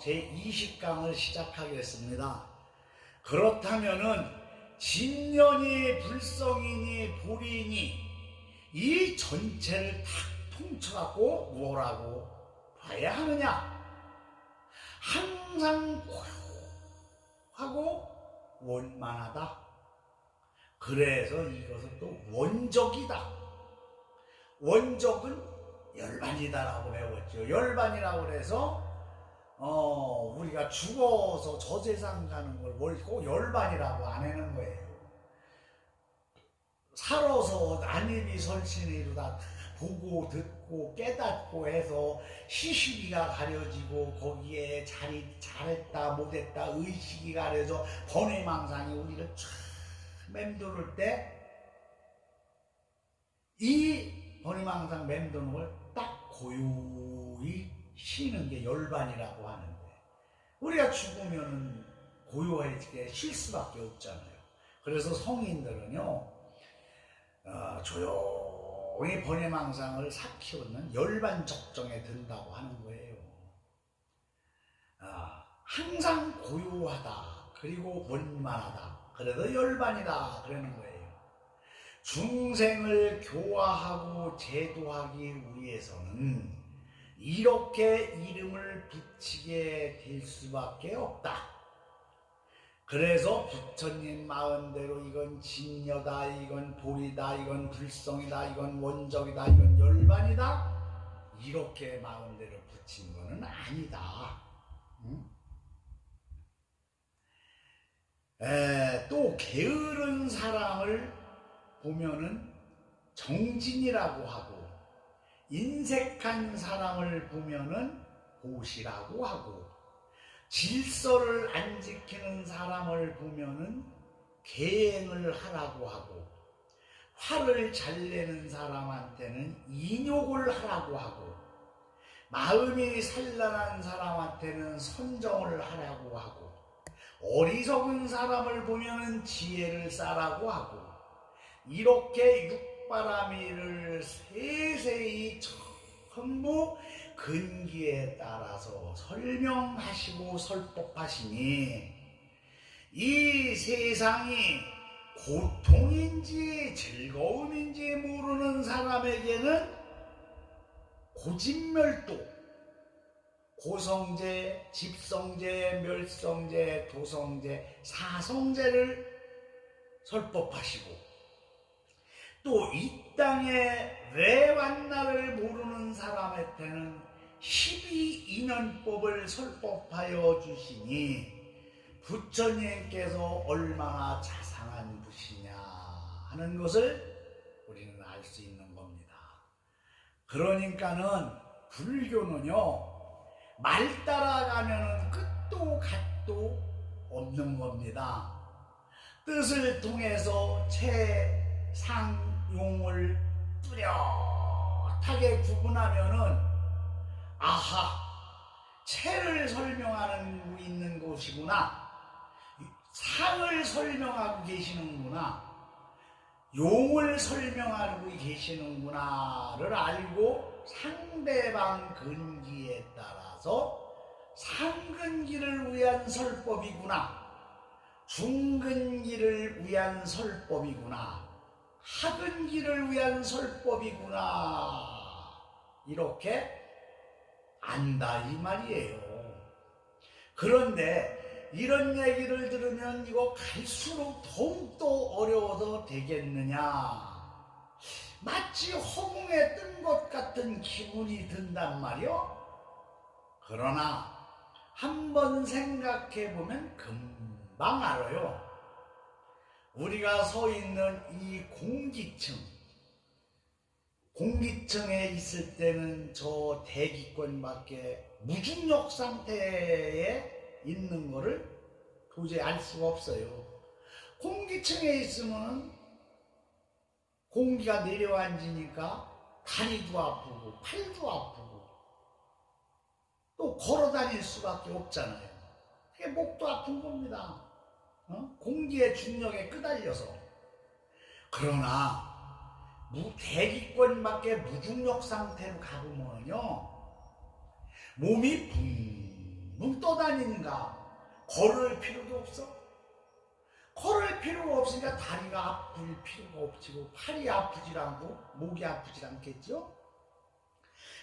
제20강을 시작하겠습니다. 그렇다면은 진년이 불성이니 불이니 이 전체를 다 통쳐갖고 뭐라고 봐야 하느냐? 항상 고요하고 원만하다. 그래서 이것은 또 원적이다. 원적은 열반이다라고 배웠죠. 열반이라고 그래서 어, 우리가 죽어서 저 세상 가는 걸뭘꼭 열반이라고 안 하는 거예요. 살아서 안입이 설신이로다 보고 듣고 깨닫고 해서 시시기가 가려지고 거기에 자리 잘했다 못했다 의식이 가려져 번외망상이 우리를 쫙 맴도를 때 이 번외망상 맴도는 걸딱 고요히 쉬는 게 열반이라고 하는데 우리가 죽으면 고요하게 쉴 수밖에 없잖아요. 그래서 성인들은요 어, 조용히 번외망상을 삭히우는 열반 적정에 든다고 하는 거예요. 아, 항상 고요하다 그리고 원만하다 그래도 열반이다 그러는 거예요. 중생을 교화하고 제도하기 위해서는 이렇게 이름을 붙이게 될 수밖에 없다. 그래서 부처님 마음대로 이건 진여다, 이건 불이다, 이건 불성이다, 이건 원적이다, 이건 열반이다. 이렇게 마음대로 붙인 거는 아니다. 응? 에, 또 게으른 사람을 보면은 정진이라고 하고 인색한 사람을 보면은 보시라고 하고 질서를 안 지키는 사람을 보면은 계행을 하라고 하고 화를 잘 내는 사람한테는 인욕을 하라고 하고 마음이 산란한 사람한테는 선정을 하라고 하고 어리석은 사람을 보면은 지혜를 쌓라고 하고 이렇게 육바라미를 세세히 전부 근기에 따라서 설명하시고 설법하시니 이 세상이 고통인지 즐거움인지 모르는 사람에게는 고진멸도 고성제, 집성제, 멸성제, 도성제, 사성제를 설법하시고 또 이 땅에 왜 왔나를 모르는 사람한테는 12인연법을 설법하여 주시니 부처님께서 얼마나 자상한 분이냐 하는 것을 우리는 알 수 있는 겁니다. 그러니까는 불교는요 말 따라가면은 끝도 갓도 없는 겁니다. 뜻을 통해서 최상 용을 뚜렷하게 구분하면은 아하 체를 설명하는 있는 곳이구나. 상을 설명하고 계시는구나. 용을 설명하고 계시는구나를 알고 상대방 근기에 따라서 상근기를 위한 설법이구나. 중근기를 위한 설법이구나 하근기를 위한 설법이구나. 이렇게 안다 이 말이에요. 그런데 이런 얘기를 들으면 이거 갈수록 더욱더 어려워서 되겠느냐? 마치 허공에 뜬 것 같은 기분이 든단 말이요. 그러나 한번 생각해 보면 금방 알아요 우리가 서 있는 이 공기층, 공기층에 있을 때는 저 대기권 밖에 무중력 상태에 있는 거를 도저히 알 수가 없어요. 공기층에 있으면 공기가 내려앉으니까 다리도 아프고 팔도 아프고 또 걸어 다닐 수밖에 없잖아요. 그게 목도 아픈 겁니다. 어? 공기의 중력에 끄달려서 그러나 무 대기권밖에 무중력 상태로 가보면요 몸이 뭉 떠다니는가? 걸을 필요도 없어. 걸을 필요가 없으니까 다리가 아플 필요가 없지고 팔이 아프질 않고 목이 아프질 않겠죠?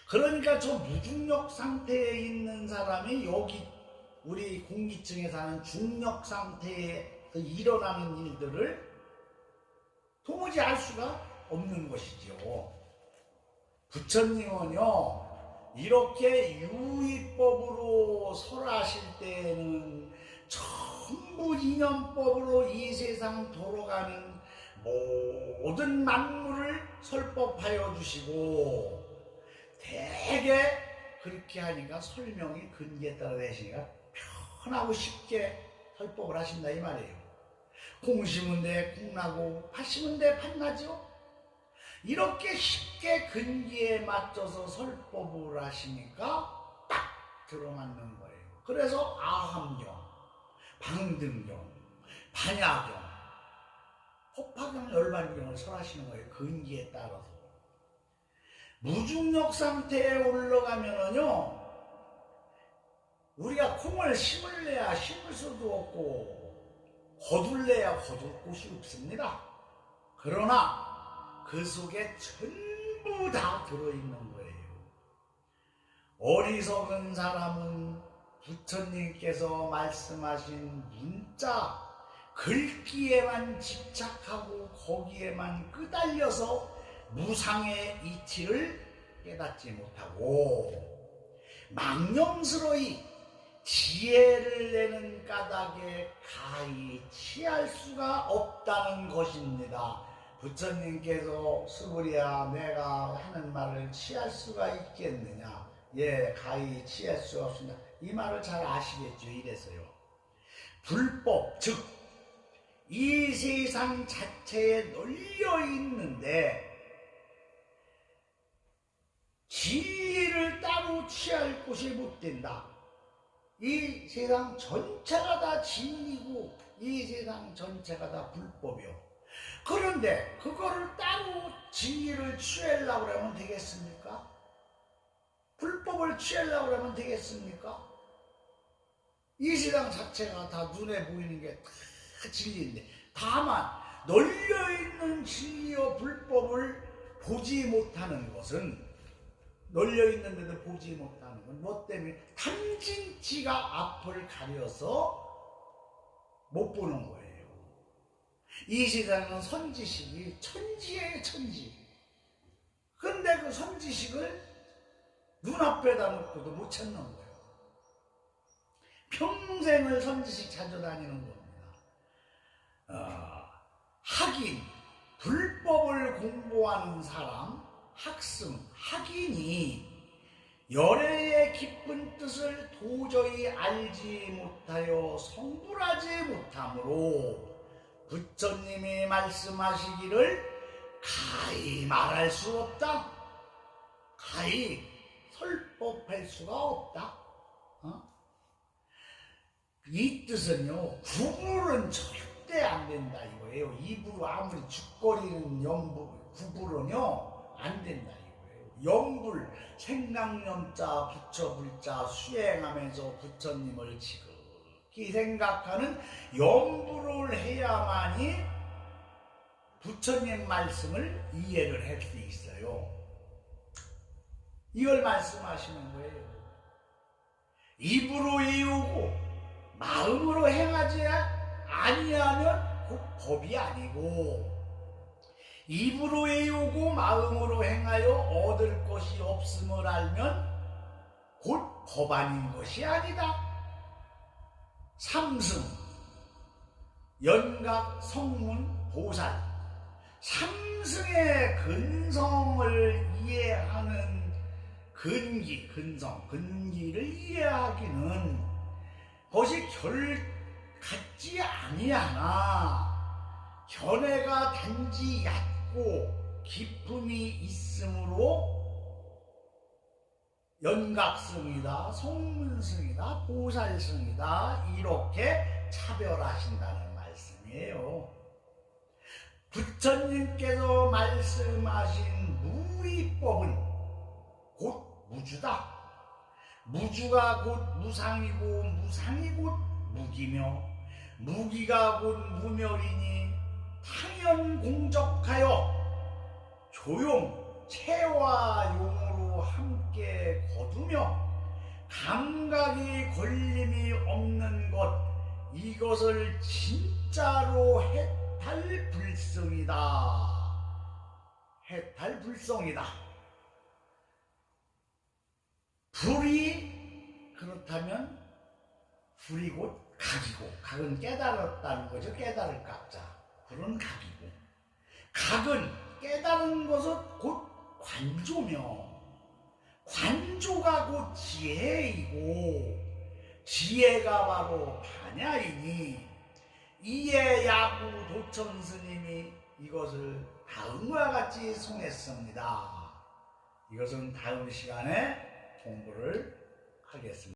그러니까 저 무중력 상태에 있는 사람이 여기 우리 공기층에 사는 중력 상태에서 일어나는 일들을 도무지 알 수가 없는 것이지요. 부처님은요, 이렇게 유의법으로 설하실 때는 전부 인연법으로 이 세상 돌아가는 모든 만물을 설법하여 주시고 되게 그렇게 하니까 설명이 근기에 따라 되시니까 편하고 쉽게 설법을 하신다 이 말이에요. 콩 심은 데 콩나고 팥 심은 데 팥나죠? 이렇게 쉽게 근기에 맞춰서 설법을 하시니까 딱 들어맞는 거예요. 그래서 아함경, 방등경, 반야경, 법화경, 열반경을 설하시는 거예요. 근기에 따라서. 무중력 상태에 올라가면은요, 우리가 콩을 심을래야 심을 수도 없고, 거둘래야 거둘 곳이 없습니다. 그러나 그 속에 전부 다 들어있는 거예요. 어리석은 사람은 부처님께서 말씀하신 문자, 글귀에만 집착하고 거기에만 끄달려서 무상의 이치를 깨닫지 못하고 망령스러이 지혜를 내는 까닭에 가히 취할 수가 없다는 것입니다. 부처님께서 수부리야 내가 하는 말을 취할 수가 있겠느냐? 예, 가히 취할 수가 없습니다. 이 말을 잘 아시겠죠? 이래서요. 불법, 즉 이 세상 자체에 널려 있는데 진리를 따로 취할 곳이 못 된다. 이 세상 전체가 다 진리고 이 세상 전체가 다 불법이요. 그런데 그거를 따로 진리를 취하려고 하면 되겠습니까? 불법을 취하려고 하면 되겠습니까? 이 세상 자체가 다 눈에 보이는 게 다 진리인데 다만 널려있는 진리와 불법을 보지 못하는 것은 널려 있는데도 보지 못하는 건 뭐 때문에 탐진치가 앞을 가려서 못 보는 거예요. 이 세상은 선지식이 천지의 천지. 근데 그 선지식을 눈앞에다 놓고도 못 찾는 거예요. 평생을 선지식 찾아다니는 겁니다. 어, 학인, 불법을 공부하는 사람, 학승, 학인이 열애의 깊은 뜻을 도저히 알지 못하여 성불하지 못하므로 부처님이 말씀하시기를 가히 말할 수 없다. 가히 설법할 수가 없다. 어? 이 뜻은요, 구불은 절대 안 된다 이거예요. 입으로 아무리 죽거리는 염불, 구불은요, 안 된다 이거예요. 염불, 생각념자, 부처불자 수행하면서 부처님을 지극히 생각하는 염불을 해야만이 부처님 말씀을 이해를 할 수 있어요. 이걸 말씀하시는 거예요. 입으로 외우고 마음으로 행하지 아니하면 곧 법이 아니고 입으로 외우고 마음으로 행하여 얻을 것이 없음을 알면 곧법 아닌 것이 아니다. 삼승, 연각, 성문, 보살 삼승의 근성을 이해하는 근기, 근성, 근기를 이해하기는 그것이 결 같지 아니하나 견해가 단지 얕 고 기품이 있으므로 연각성이다, 성문성이다, 보살성이다 이렇게 차별하신다는 말씀이에요. 부처님께서 말씀하신 무위법은 곧 무주다. 무주가 곧 무상이고 무상이 곧 무기며 무기가 곧 무멸이니 당연 공적하여 조용 체와 용으로 함께 거두며 감각이 걸림이 없는 것 이것을 진짜로 해탈불성이다. 해탈불성이다. 불이 그렇다면 불이 곧 각이고 각은 깨달았다는 거죠. 깨달을 각자. 불은 각이고 각은 깨달은 것은 곧 관조며 관조가 곧 지혜이고 지혜가 바로 반야이니 이에 야구 도천 스님이 이것을 다음과 같이 송했습니다. 이것은 다음 시간에 공부를 하겠습니다.